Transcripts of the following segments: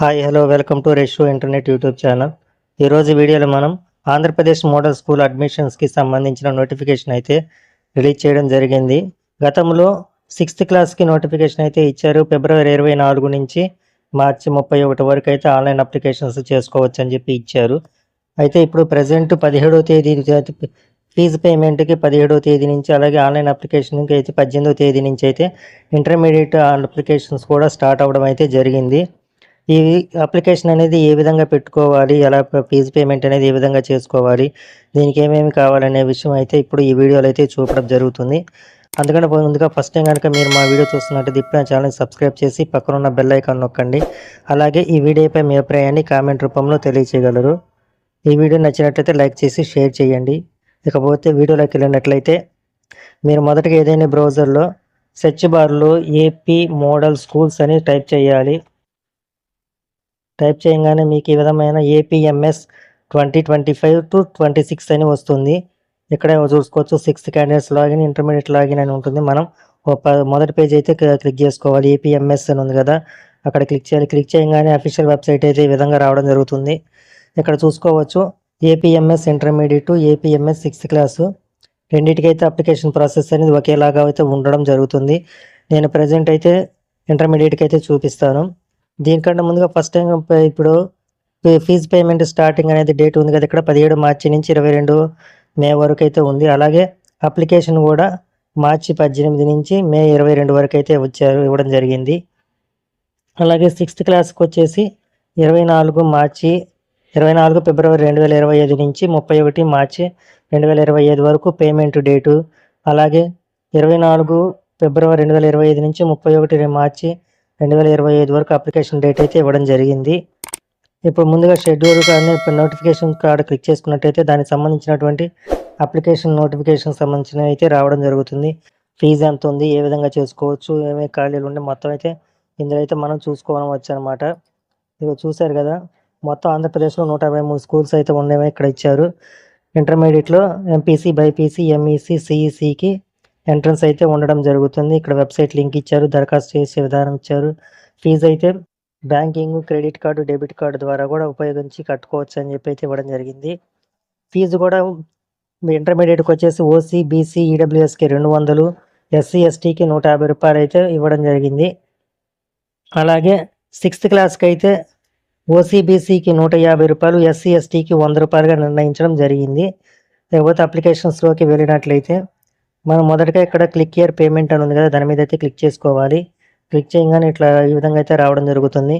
Hi hello welcome to రెషో internet YouTube channel ఈరోజు వీడియోలో మనం ఆంధ్రప్రదేశ్ మోడల్ స్కూల్ అడ్మిషన్స్కి సంబంధించిన నోటిఫికేషన్ అయితే రిలీజ్ చేయడం జరిగింది. గతంలో సిక్స్త్ క్లాస్కి నోటిఫికేషన్ అయితే ఇచ్చారు. ఫిబ్రవరి ఇరవై నాలుగు నుంచి మార్చి ముప్పై ఒకటి వరకు అయితే ఆన్లైన్ అప్లికేషన్స్ చేసుకోవచ్చు అని చెప్పి ఇచ్చారు. అయితే ఇప్పుడు ప్రజెంట్ పదిహేడవ తేదీ ఫీజు పేమెంట్కి పదిహేడవ తేదీ నుంచి అలాగే ఆన్లైన్ అప్లికేషన్కి అయితే పద్దెనిమిదవ తేదీ నుంచి అయితే ఇంటర్మీడియట్ అప్లికేషన్స్ కూడా స్టార్ట్ అవ్వడం అయితే జరిగింది. ఈ అప్లికేషన్ అనేది ఏ విధంగా పెట్టుకోవాలి ఎలా ఫీజు పేమెంట్ అనేది ఏ విధంగా చేసుకోవాలి దీనికి ఏమేమి కావాలనే విషయం అయితే ఇప్పుడు ఈ వీడియోలో అయితే చూపడం జరుగుతుంది. అందుకని ముందుగా ఫస్ట్ టైం కనుక మీరు మా వీడియో చూస్తున్నట్టు ఇప్పుడు నా సబ్స్క్రైబ్ చేసి పక్కన ఉన్న బెల్ ఐకాన్ నొక్కండి. అలాగే ఈ వీడియోపై మీ అభిప్రాయాన్ని కామెంట్ రూపంలో తెలియచేయగలరు. ఈ వీడియో నచ్చినట్లయితే లైక్ చేసి షేర్ చేయండి. ఇకపోతే వీడియోలోకి వెళ్ళినట్లయితే మీరు మొదటగా ఏదైనా బ్రౌజర్లో సెర్చ్ బార్లో ఏపీ మోడల్ స్కూల్స్ అని టైప్ చేయాలి. టైప్ చేయగానే మీకు ఈ విధమైన APMS twenty twenty five to twenty six అని వస్తుంది. ఇక్కడ చూసుకోవచ్చు sixth candidates login intermediate login అని ఉంటుంది. మనం ప- మొదటి పేజ్ అయితే క్లిక్ చేసుకోవాలి. ఏపీఎంఎస్ అని ఉంది కదా అక్కడ క్లిక్ చేయాలి. క్లిక్ చేయగానే అఫీషియల్ వెబ్సైట్ అయితే ఈ విధంగా రావడం జరుగుతుంది. ఇక్కడ చూసుకోవచ్చు APMS intermediate APMS sixth class రెండింటికైతే application process అనేది ఒకేలాగా అయితే ఉండడం జరుగుతుంది. నేను ప్రజెంట్ అయితే ఇంటర్మీడియట్కి అయితే చూపిస్తాను. దీనికంటే ముందుగా ఫస్ట్ టైం ఇప్పుడు ఫీజు పేమెంట్ స్టార్టింగ్ అనేది డేట్ ఉంది కదా ఇక్కడ పదిహేడు మార్చి నుంచి ఇరవై రెండు మే వరకు అయితే ఉంది. అలాగే అప్లికేషన్ కూడా మార్చి పద్దెనిమిది నుంచి మే ఇరవై రెండు వరకు అయితే వచ్చారు ఇవ్వడం జరిగింది. అలాగే సిక్స్త్ క్లాస్కి వచ్చేసి ఇరవై నాలుగు మార్చి ఇరవై నాలుగు ఫిబ్రవరి రెండు వేల ఇరవై ఐదు నుంచి ముప్పై ఒకటి మార్చి రెండు వేల ఇరవై ఐదు వరకు పేమెంట్ డేటు అలాగే ఇరవై నాలుగు ఫిబ్రవరి రెండు వేల ఇరవై ఐదు నుంచి ముప్పై ఒకటి మార్చి రెండు వేల ఇరవై ఐదు వరకు అప్లికేషన్ డేట్ అయితే ఇవ్వడం జరిగింది. ఇప్పుడు ముందుగా షెడ్యూల్ కానీ నోటిఫికేషన్ కార్డు క్లిక్ చేసుకున్నట్టయితే దానికి సంబంధించినటువంటి అప్లికేషన్ నోటిఫికేషన్ సంబంధించిన అయితే రావడం జరుగుతుంది. ఫీజు ఎంత ఉంది ఏ విధంగా చేసుకోవచ్చు ఏమేమి ఖాళీలు ఉంటే మొత్తం అయితే ఇందులో అయితే మనం చూసుకోవచ్చు అనమాట ఇక చూశారు కదా మొత్తం ఆంధ్రప్రదేశ్లో నూట యాభై మూడు స్కూల్స్ అయితే ఉండేవి ఇక్కడ ఇచ్చారు. ఇంటర్మీడియట్లో ఎంపీసీ బైపీసీ ఎంఈసీ సిఈసికి ఎంట్రన్స్ అయితే ఉండడం జరుగుతుంది. ఇక్కడ వెబ్సైట్ లింక్ ఇచ్చారు దరఖాస్తు చేసే విధానం ఇచ్చారు. ఫీజు అయితే banking credit card debit card ద్వారా కూడా ఉపయోగించి కట్టుకోవచ్చు అని చెప్పి అయితే ఇవ్వడం జరిగింది. ఫీజు కూడా ఇంటర్మీడియట్కి వచ్చేసి ఓసీ బీసీ ఈడబ్ల్యూఎస్కి రెండు వందలు ఎస్సీ ఎస్టీకి నూట యాభై రూపాయలు అయితే ఇవ్వడం జరిగింది. అలాగే సిక్స్త్ క్లాస్కి అయితే ఓసీబీసీకి నూట యాభై రూపాయలు ఎస్సీ ఎస్టీకి వంద రూపాయలుగా నిర్ణయించడం జరిగింది. లేకపోతే అప్లికేషన్స్లోకి వెళ్ళినట్లయితే మనం మొదటగా ఇక్కడ క్లిక్ ఇయర్ పేమెంట్ అని ఉంది కదా దాని మీద అయితే క్లిక్ చేసుకోవాలి. క్లిక్ చేయగానే ఇట్లా ఈ విధంగా అయితే రావడం జరుగుతుంది.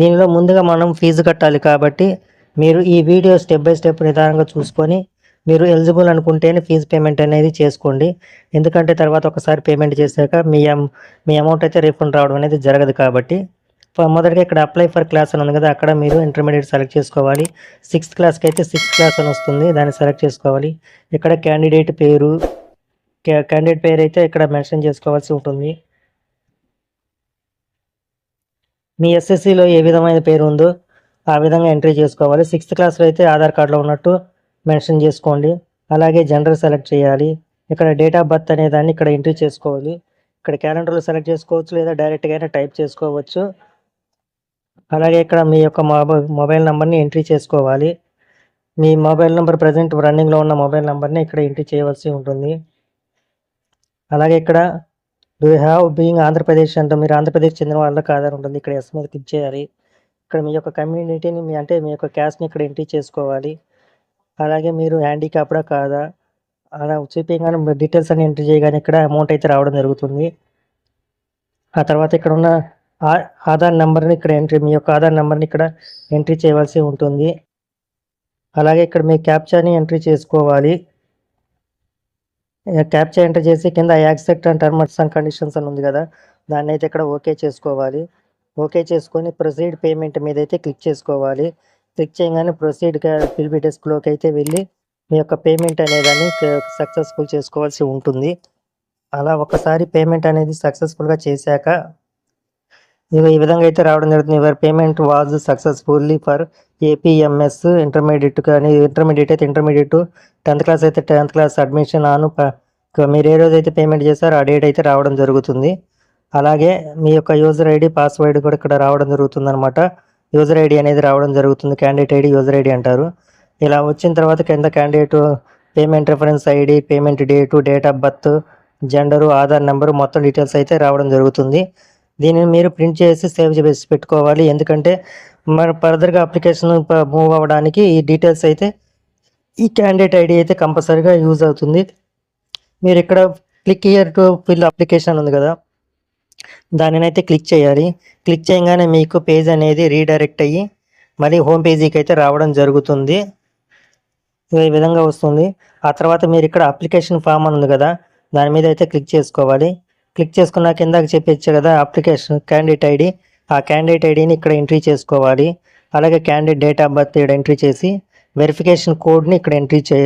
దీనిలో ముందుగా మనం ఫీజు కట్టాలి కాబట్టి మీరు ఈ వీడియో స్టెప్ బై స్టెప్ నిదానంగా చూసుకొని మీరు ఎలిజిబుల్ అనుకుంటేనే ఫీజు పేమెంట్ అనేది చేసుకోండి. ఎందుకంటే తర్వాత ఒకసారి పేమెంట్ చేశాక మీ మీ అమౌంట్ అయితే రీఫండ్ రావడం అనేది జరగదు కాబట్టి. మొదటిగా మొదటగా ఇక్కడ అప్లై ఫర్ క్లాస్ అని ఉంది కదా అక్కడ మీరు ఇంటర్మీడియట్ సెలెక్ట్ చేసుకోవాలి. సిక్స్త్ క్లాస్కి అయితే సిక్స్త్ క్లాస్ అని వస్తుంది దాన్ని సెలెక్ట్ చేసుకోవాలి. ఇక్కడ క్యాండిడేట్ పేరు క్యాండిడేట్ పేరు అయితే ఇక్కడ మెన్షన్ చేసుకోవాల్సి ఉంటుంది. మీ ఎస్ఎస్సిలో ఏ విధమైన పేరు ఉందో ఆ విధంగా ఎంట్రీ చేసుకోవాలి. సిక్స్త్ క్లాస్లో అయితే ఆధార్ కార్డులో ఉన్నట్టు మెన్షన్ చేసుకోండి. అలాగే జెండర్ సెలెక్ట్ చేయాలి. ఇక్కడ డేట్ ఆఫ్ బర్త్ అనే దాన్ని ఇక్కడ ఎంట్రీ చేసుకోవాలి. ఇక్కడ క్యాలెండర్లో సెలెక్ట్ చేసుకోవచ్చు లేదా డైరెక్ట్గా అయినా టైప్ చేసుకోవచ్చు. అలాగే ఇక్కడ మీ యొక్క మొబైల్ మొబైల్ నెంబర్ని ఎంట్రీ చేసుకోవాలి. మీ మొబైల్ నెంబర్ ప్రజెంట్ రన్నింగ్లో ఉన్న మొబైల్ నెంబర్ని ఇక్కడ ఎంట్రీ చేయవలసి ఉంటుంది. అలాగే ఇక్కడ డూ హ్యావ్ బీయింగ్ ఆంధ్రప్రదేశ్ అంటే మీరు ఆంధ్రప్రదేశ్ చెందిన వాళ్ళకి ఆధార్ ఉంటుంది. ఇక్కడ ఎస్ మీద క్లిక్ చేయాలి. ఇక్కడ మీ యొక్క కమ్యూనిటీని మీ అంటే మీ యొక్క క్యాస్ట్ని ఇక్కడ ఎంట్రీ చేసుకోవాలి. అలాగే మీరు హ్యాండిక్యాప్డా కాదా? అలా చూపించగానే డీటెయిల్స్ అన్ని ఎంట్రీ చేయగానే ఇక్కడ అమౌంట్ అయితే రావడం జరుగుతుంది. ఆ తర్వాత ఇక్కడ ఉన్న ఆ- ఆధార్ నెంబర్ని ఇక్కడ ఎంట్రీ మీ యొక్క ఆధార్ నెంబర్ని ఇక్కడ ఎంట్రీ చేయవలసి ఉంటుంది. అలాగే ఇక్కడ మీ క్యాప్చాని ఎంట్రీ చేసుకోవాలి. క్యాప్చర్ ఎంటర్ చేసి కింద accept and terms and conditions అని ఉంది కదా దాన్ని అయితే ఇక్కడ ఓకే చేసుకోవాలి. ఓకే చేసుకొని ప్రొసీడ్ పేమెంట్ మీద అయితే క్లిక్ చేసుకోవాలి. క్లిక్ చేయగానే ప్రొసీడ్ పిల్బి డెస్క్లోకి అయితే వెళ్ళి మీ యొక్క పేమెంట్ అనేదాన్ని సక్సెస్ఫుల్ చేసుకోవాల్సి ఉంటుంది. అలా ఒకసారి పేమెంట్ అనేది సక్సెస్ఫుల్గా చేశాక ఈ విధంగా అయితే రావడం జరుగుతుంది. Your payment was successfully for APMS intermediate కానీ ఇంటర్మీడియట్ అయితే ఇంటర్మీడియట్ టెన్త్ క్లాస్ అయితే టెన్త్ క్లాస్ అడ్మిషన్ ఆను ప- మీరు ఏ రోజు అయితే పేమెంట్ చేశారో ఆ డేట్ అయితే రావడం జరుగుతుంది. అలాగే మీ యొక్క యూజర్ ఐడి పాస్వర్డ్ కూడా ఇక్కడ రావడం జరుగుతుంది అనమాట యూజర్ ఐడి అనేది రావడం జరుగుతుంది క్యాండిడేట్ ఐడి యూజర్ ఐడి అంటారు. ఇలా వచ్చిన తర్వాత కింద candidate payment reference ID payment date date of birth gender Aadhaar number మొత్తం డీటెయిల్స్ అయితే రావడం జరుగుతుంది. దీనిని మీరు ప్రింట్ చేసి సేవ్ చేసి పెట్టుకోవాలి. ఎందుకంటే మరి ఫర్దర్గా అప్లికేషన్ మూవ్ అవ్వడానికి ఈ డీటెయిల్స్ అయితే ఈ క్యాండిడేట్ ఐడి అయితే కంపల్సరీగా యూజ్ అవుతుంది. మీరు ఇక్కడ click here to fill application ఉంది కదా. దానిని అయితే క్లిక్ చేయాలి. క్లిక్ చేయగానే మీకు పేజ్ అనేది రీడైరెక్ట్ అయ్యి మళ్ళీ హోమ్ పేజీకి అయితే రావడం జరుగుతుంది. ఈ విధంగా వస్తుంది. ఆ తర్వాత మీరు ఇక్కడ అప్లికేషన్ ఫామ్ అని ఉంది కదా దాని మీద అయితే క్లిక్ చేసుకోవాలి. క్లిక్ చేసుకున్న కిందకి చెప్పచ్చు కదా అప్లికేషన్ క్యాండిడేట్ ఐడి. ఆ క్యాండిడేట్ ఐడిని ఇక్కడ ఎంట్రీ చేసుకోవాలి. అలాగే క్యాండిడేట్ డేట్ ఆఫ్ బర్త్ ఇక్కడ ఎంట్రీ చేసి వెరిఫికేషన్ కోడ్ని ఇక్కడ ఎంట్రీ చే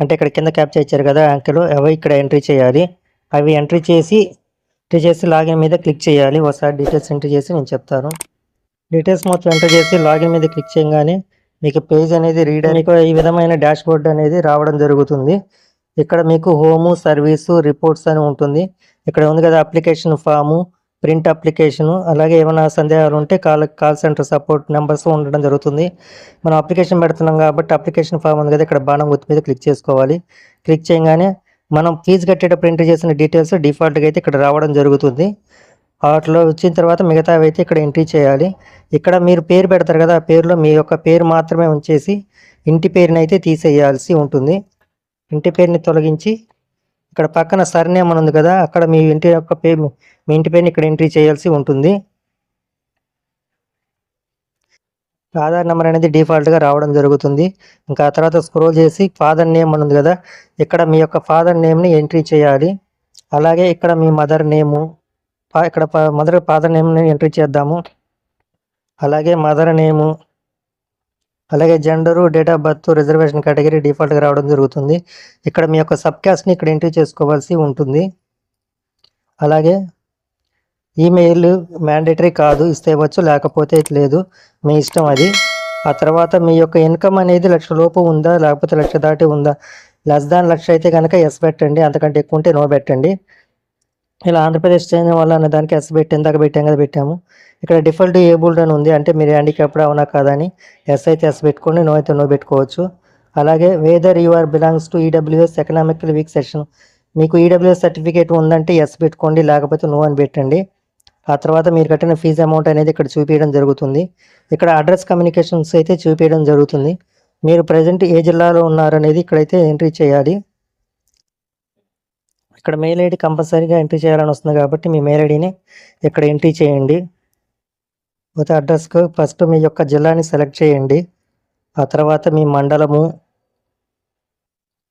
అంటే ఇక్కడ కింద క్యాప్చర్ ఇచ్చారు కదా అంకెలు అవి ఇక్కడ ఎంట్రీ చేయాలి. అవి ఎంట్రీ చేసి ఎంట్రీ చేసి లాగిన్ మీద క్లిక్ చేయాలి. ఒకసారి డీటెయిల్స్ ఎంట్రీ చేసి నేను చెప్తాను. డీటెయిల్స్ మొత్తం ఎంటర్ చేసి లాగిన్ మీద క్లిక్ చేయగానే మీకు పేజ్ అనేది రీడ్ మీకు ఈ విధమైన డాష్ బోర్డ్ అనేది రావడం జరుగుతుంది. ఇక్కడ మీకు హోము సర్వీసు రిపోర్ట్స్ అని ఉంటుంది. ఇక్కడ ఉంది కదా అప్లికేషన్ ఫాము ప్రింట్ అప్లికేషను అలాగే ఏమైనా సందేహాలు ఉంటే call call center support numbers ఉండడం జరుగుతుంది. మనం అప్లికేషన్ పెడుతున్నాం కాబట్టి అప్లికేషన్ ఫామ్ ఉంది కదా ఇక్కడ బాణం గుర్తు మీద క్లిక్ చేసుకోవాలి. క్లిక్ చేయగానే మనం ఫీజు కట్టేటప్పుడు ప్రింట్ చేసిన డీటెయిల్స్ డిఫాల్ట్గా అయితే ఇక్కడ రావడం జరుగుతుంది. వాటిలో వచ్చిన తర్వాత మిగతావి అయితే ఇక్కడ ఎంట్రీ చేయాలి. ఇక్కడ మీరు పేరు పెడతారు కదా ఆ పేరులో మీ యొక్క పేరు మాత్రమే ఉంచేసి ఇంటి పేరునైతే తీసేయాల్సి ఉంటుంది. ఇంటి పేరుని తొలగించి ఇక్కడ పక్కన సర్నేమ్ అని ఉంది కదా అక్కడ మీ ఇంటి యొక్క పేరు మీ ఇంటి పేరుని ఇక్కడ ఎంట్రీ చేయాల్సి ఉంటుంది. ఆధార్ నెంబర్ అనేది డిఫాల్ట్గా రావడం జరుగుతుంది. ఇంకా ఆ తర్వాత స్క్రోల్ చేసి ఫాదర్ నేమ్ అని ఉంది కదా ఇక్కడ మీ యొక్క ఫాదర్ నేమ్ని ఎంట్రీ చేయాలి. అలాగే ఇక్కడ మీ మదర్ నేము ఇక్కడ మదర్ ఫాదర్ నేమ్ని ఎంట్రీ చేద్దాము. అలాగే మదర్ నేము అలాగే gender date of birth reservation category డిఫాల్ట్గా రావడం జరుగుతుంది. ఇక్కడ మీ యొక్క సబ్ క్యాస్ట్ని ఇక్కడ ఎంట్రీ చేసుకోవాల్సి ఉంటుంది. అలాగే ఈమెయిల్ మ్యాండేటరీ కాదు ఇస్తే ఇవ్వచ్చు లేకపోతే లేదు మీ ఇష్టం అది. ఆ తర్వాత మీ యొక్క ఇన్కమ్ అనేది లక్ష లోపు ఉందా లేకపోతే లక్ష దాటి ఉందా? లెస్ దాన్ లక్ష అయితే కనుక ఎస్ పెట్టండి అంతకంటే ఎక్కువ ఉంటే నో పెట్టండి. ఇలా ఆంధ్రప్రదేశ్ చేయడం వాళ్ళు అనే దానికి ఎస్ పెట్టి ఇందాక పెట్టాం కదా పెట్టాము. ఇక్కడ డిఫాల్ట్ ఏబుల్డ్ అని ఉంది అంటే మీరు హ్యాండిక్యాప్డ్ అవునా కాదని ఎస్ అయితే ఎస్ పెట్టుకోండి నో అయితే నో పెట్టుకోవచ్చు. అలాగే whether you are belongs to EWS economical weak section మీకు ఈడబ్ల్యూఎస్ సర్టిఫికేట్ ఉందంటే ఎస్ పెట్టుకోండి లేకపోతే నో అని పెట్టండి. ఆ తర్వాత మీరు కట్టిన ఫీజు అమౌంట్ అనేది ఇక్కడ చూపించడం జరుగుతుంది. ఇక్కడ అడ్రస్ కమ్యూనికేషన్స్ అయితే చూపించడం జరుగుతుంది. మీరు ప్రజెంట్ ఏ జిల్లాలో ఉన్నారనేది ఇక్కడైతే ఎంట్రీ చేయాలి. ఇక్కడ మెయిల్ ఐడి కంపల్సరీగా ఎంట్రీ చేయాలని వస్తుంది కాబట్టి మీ మెయిల్ ఐడిని ఇక్కడ ఎంట్రీ చేయండి. పోతే అడ్రస్కు ఫస్ట్ మీ యొక్క జిల్లాని సెలెక్ట్ చేయండి. ఆ తర్వాత మీ మండలము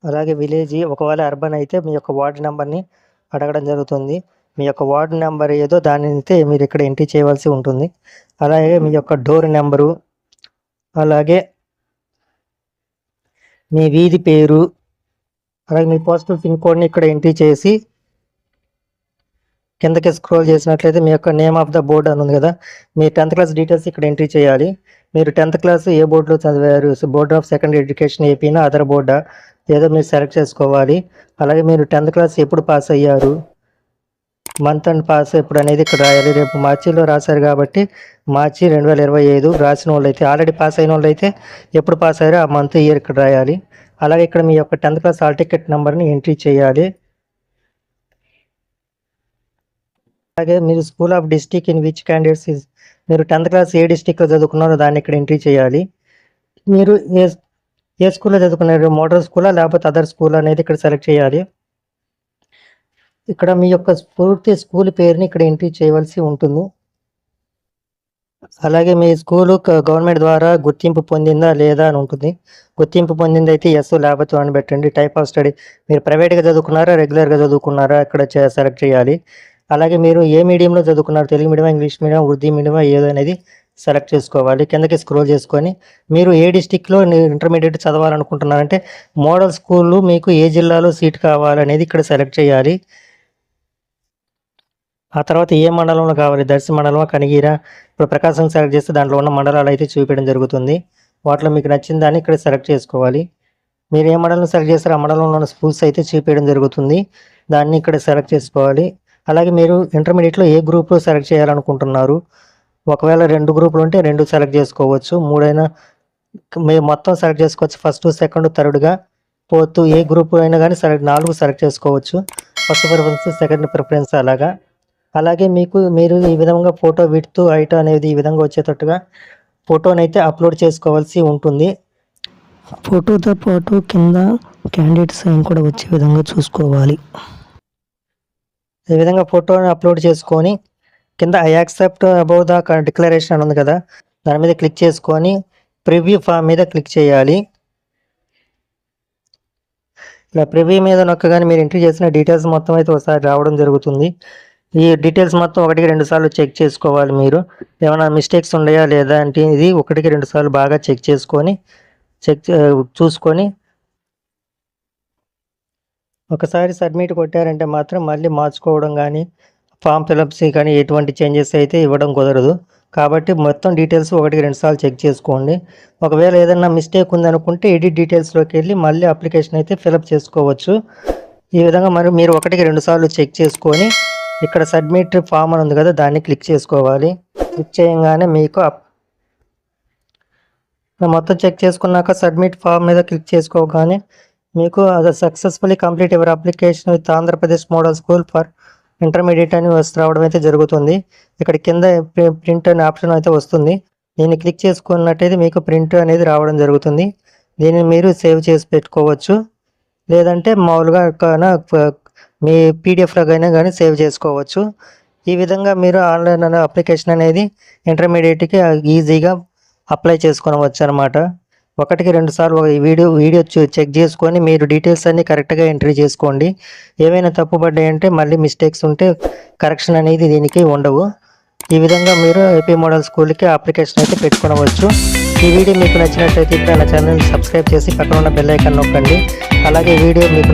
అలాగే విలేజ్ ఒకవేళ అర్బన్ అయితే మీ యొక్క వార్డు నెంబర్ని అడగడం జరుగుతుంది. మీ యొక్క వార్డు నెంబర్ ఏదో దానిని అయితే మీరు ఇక్కడ ఎంట్రీ చేయవలసి ఉంటుంది. అలాగే మీ యొక్క డోర్ నెంబరు అలాగే మీ వీధి పేరు అలాగే మీ పాజిటివ్ పిన్ కోడ్ని ఇక్కడ ఎంట్రీ చేసి కిందకి స్క్రోల్ చేసినట్లయితే మీ యొక్క నేమ్ ఆఫ్ ద బోర్డ్ అని ఉంది కదా. మీ టెన్త్ క్లాస్ డీటెయిల్స్ ఇక్కడ ఎంట్రీ చేయాలి. మీరు టెన్త్ క్లాస్ ఏ బోర్డులో చదివారు? బోర్డ్ ఆఫ్ సెకండరీ ఎడ్యుకేషన్ ఏపీనా అదర్ బోర్డా ఏదో మీరు సెలెక్ట్ చేసుకోవాలి. అలాగే మీరు టెన్త్ క్లాస్ ఎప్పుడు పాస్ అయ్యారు? మంత్ అండ్ పాస్ ఎప్పుడు అనేది ఇక్కడ రాయాలి. రేపు మార్చిలో రాశారు కాబట్టి మార్చి రెండు వేల ఇరవై ఐదు రాసిన వాళ్ళు అయితే ఆల్రెడీ పాస్ అయిన వాళ్ళు అయితే ఎప్పుడు పాస్ అయ్యారో ఆ మంత్ ఇయర్ ఇక్కడ రాయాలి. అలాగే ఇక్కడ మీ యొక్క టెన్త్ క్లాస్ హాల్ టికెట్ నెంబర్ని ఎంట్రీ చేయాలి. అలాగే మీరు school of district in which candidates is మీరు టెన్త్ క్లాస్ ఏ డిస్టిక్లో చదువుకున్నారో దాన్ని ఇక్కడ ఎంట్రీ చేయాలి. మీరు ఏ ఏ స్కూల్లో చదువుకున్నారు? మోడల్ స్కూలా లేకపోతే అదర్ స్కూల్ అనేది ఇక్కడ సెలెక్ట్ చేయాలి. ఇక్కడ మీ యొక్క పూర్తి స్కూల్ పేరుని ఇక్కడ ఎంట్రీ చేయవలసి ఉంటుంది. అలాగే మీ స్కూలు గవర్నమెంట్ ద్వారా గుర్తింపు పొందిందా లేదా అని ఉంటుంది. గుర్తింపు పొందింది అయితే ఎస్ లేకపోతే అని పెట్టండి టైప్ ఆఫ్ స్టడీ మీరు ప్రైవేట్గా చదువుకున్నారా రెగ్యులర్గా చదువుకున్నారా ఇక్కడ సెలెక్ట్ చేయాలి. అలాగే మీరు ఏ మీడియంలో చదువుకున్నారు Telugu medium English medium Urdu medium ఏదో అనేది సెలెక్ట్ చేసుకోవాలి. కిందకి స్క్రోల్ చేసుకొని మీరు ఏ డిస్టిక్లో ఇంటర్మీడియట్ చదవాలనుకుంటున్నారంటే మోడల్ స్కూళ్ళు మీకు ఏ జిల్లాలో సీట్ కావాలనేది ఇక్కడ సెలెక్ట్ చేయాలి. ఆ తర్వాత ఏ మండలంలో కావాలి? దర్శి మండలమా? కనిగిరా? ఇప్పుడు ప్రకాశం సెలెక్ట్ చేస్తే దాంట్లో ఉన్న మండలాలు అయితే చూపించడం జరుగుతుంది. వాటిలో మీకు నచ్చిన దాన్ని ఇక్కడ సెలెక్ట్ చేసుకోవాలి. మీరు ఏ మండలం సెలెక్ట్ చేస్తారో ఆ మండలంలో ఉన్న స్కూల్స్ అయితే చూపించడం జరుగుతుంది. దాన్ని ఇక్కడ సెలెక్ట్ చేసుకోవాలి. అలాగే మీరు ఇంటర్మీడియట్లో ఏ గ్రూప్లో సెలెక్ట్ చేయాలనుకుంటున్నారు? ఒకవేళ రెండు గ్రూపులు ఉంటే రెండు సెలెక్ట్ చేసుకోవచ్చు. మూడైనా మీరు మొత్తం సెలెక్ట్ చేసుకోవచ్చు. ఫస్ట్ సెకండ్ థర్డ్గా ఫోర్త్ ఏ గ్రూప్ అయినా కానీ సెలెక్ట్ నాలుగు సెలెక్ట్ చేసుకోవచ్చు. ఫస్ట్ ప్రిఫరెన్స్ సెకండ్ ప్రిఫరెన్స్ అలాగా. అలాగే మీకు మీరు ఈ విధంగా ఫోటో విడ్త్ హైట్ అనేది ఈ విధంగా వచ్చేటట్టుగా ఫోటోని అయితే అప్లోడ్ చేసుకోవాల్సి ఉంటుంది. ఫోటోతో పాటు కింద క్యాండిడేట్ సైన్ కూడా వచ్చే విధంగా చూసుకోవాలి. ఈ విధంగా ఫోటోని అప్లోడ్ చేసుకొని కింద I accept above the declaration అని ఉంది కదా దాని మీద క్లిక్ చేసుకొని ప్రివ్యూ ఫామ్ మీద క్లిక్ చేయాలి. ఇలా ప్రివ్యూ మీద నొక్కగానే మీరు ఎంట్రీ చేసిన డీటెయిల్స్ మొత్తం అయితే ఒకసారి రావడం జరుగుతుంది. ఈ డీటెయిల్స్ మొత్తం ఒకటికి రెండు సార్లు చెక్ చేసుకోవాలి మీరు. ఏమైనా మిస్టేక్స్ ఉన్నాయా లేదా అంటే ఇది ఒకటికి రెండు సార్లు బాగా చెక్ చేసుకొని చెక్ చూసుకొని ఒకసారి సబ్మిట్ కొట్టారంటే మాత్రం మళ్ళీ మార్చుకోవడం కానీ ఫామ్ ఫిలప్స్ కానీ ఎటువంటి చేంజెస్ అయితే ఇవ్వడం కుదరదు. కాబట్టి మొత్తం డీటెయిల్స్ ఒకటికి రెండు సార్లు చెక్ చేసుకోండి. ఒకవేళ ఏదైనా మిస్టేక్ ఉందనుకుంటే ఎడిట్ డీటెయిల్స్లోకి వెళ్ళి మళ్ళీ అప్లికేషన్ అయితే ఫిలప్ చేసుకోవచ్చు. ఈ విధంగా మరి మీరు ఒకటికి రెండు సార్లు చెక్ చేసుకొని ఇక్కడ సబ్మిట్ ఫామ్ అని ఉంది కదా దాన్ని క్లిక్ చేసుకోవాలి. క్లిక్ చేయగానే మీకు అప్- మొత్తం చెక్ చేసుకున్నాక సబ్మిట్ ఫామ్ మీద క్లిక్ చేసుకోగానే మీకు అది successfully complete your application with Andhra Pradesh model school for intermediate అని వస్తు రావడం అయితే జరుగుతుంది. ఇక్కడ కింద ప్రింట్ అనే ఆప్షన్ అయితే వస్తుంది. దీన్ని క్లిక్ చేసుకున్నట్టయితే మీకు ప్రింట్ అనేది రావడం జరుగుతుంది. దీన్ని మీరు సేవ్ చేసి పెట్టుకోవచ్చు. లేదంటే మామూలుగా మీ పీడిఎఫ్లో అయినా కానీ సేవ్ చేసుకోవచ్చు. ఈ విధంగా మీరు ఆన్లైన్ అనే అప్లికేషన్ అనేది ఇంటర్మీడియట్కి ఈజీగా అప్లై చేసుకోవచ్చు అనమాట ఒకటికి రెండు సార్లు ఈ వీడియో వీడియో చెక్ చేసుకొని మీరు డీటెయిల్స్ అన్నీ కరెక్ట్గా ఎంట్రీ చేసుకోండి. ఏమైనా తప్పుపడ్డాయంటే మళ్ళీ మిస్టేక్స్ ఉంటే కరెక్షన్ అనేది దీనికి ఉండవు. ఈ విధంగా మీరు ఏపీ మోడల్ స్కూల్కి అప్లికేషన్ అయితే పెట్టుకోవచ్చు ఈ వీడియో మీకు నచ్చినట్లయితే ఇప్పుడు నా ఛానల్ సబ్స్క్రైబ్ చేసి పక్కన ఉన్న బెల్ ఐకాన్ నొక్కండి. అలాగే వీడియో మీకు